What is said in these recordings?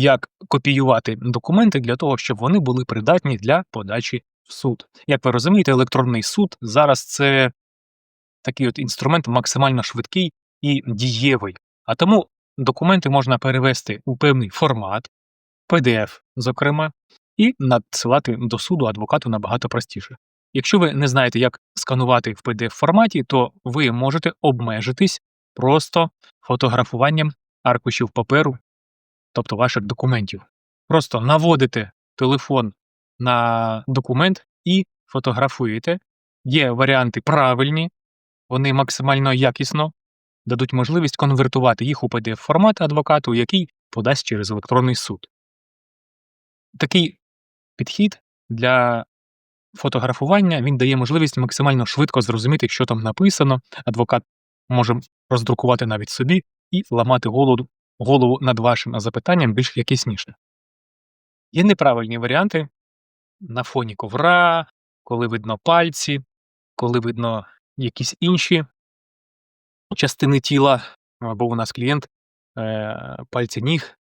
як копіювати документи для того, щоб вони були придатні для подачі в суд. Як ви розумієте, електронний суд зараз це такий от інструмент максимально швидкий і дієвий. А тому документи можна перевести у певний формат, PDF, зокрема, і надсилати до суду адвокату набагато простіше. Якщо ви не знаєте, як сканувати в PDF форматі, то ви можете обмежитись просто фотографуванням аркушів паперу, тобто ваших документів. Просто наводите телефон на документ і фотографуєте. Є варіанти правильні, вони максимально якісно дадуть можливість конвертувати їх у PDF формат адвокату, який подасть через електронний суд. Такий підхід для фотографування він дає можливість максимально швидко зрозуміти, що там написано. Адвокат може роздрукувати навіть собі і ламати голову, голову над вашим запитанням більш якісніше. Є неправильні варіанти на фоні ковра, коли видно пальці, коли видно якісь інші частини тіла, або у нас клієнт е, пальці ніг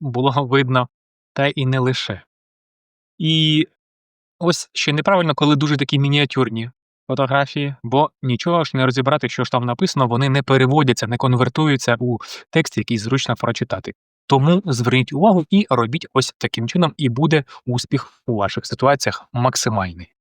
було видно, та і не лише. І ось ще неправильно, коли дуже такі мініатюрні фотографії, бо нічого ж не розібрати, що ж там написано, вони не переводяться, не конвертуються у текст, який зручно прочитати. Тому зверніть увагу і робіть ось таким чином, і буде успіх у ваших ситуаціях максимальний.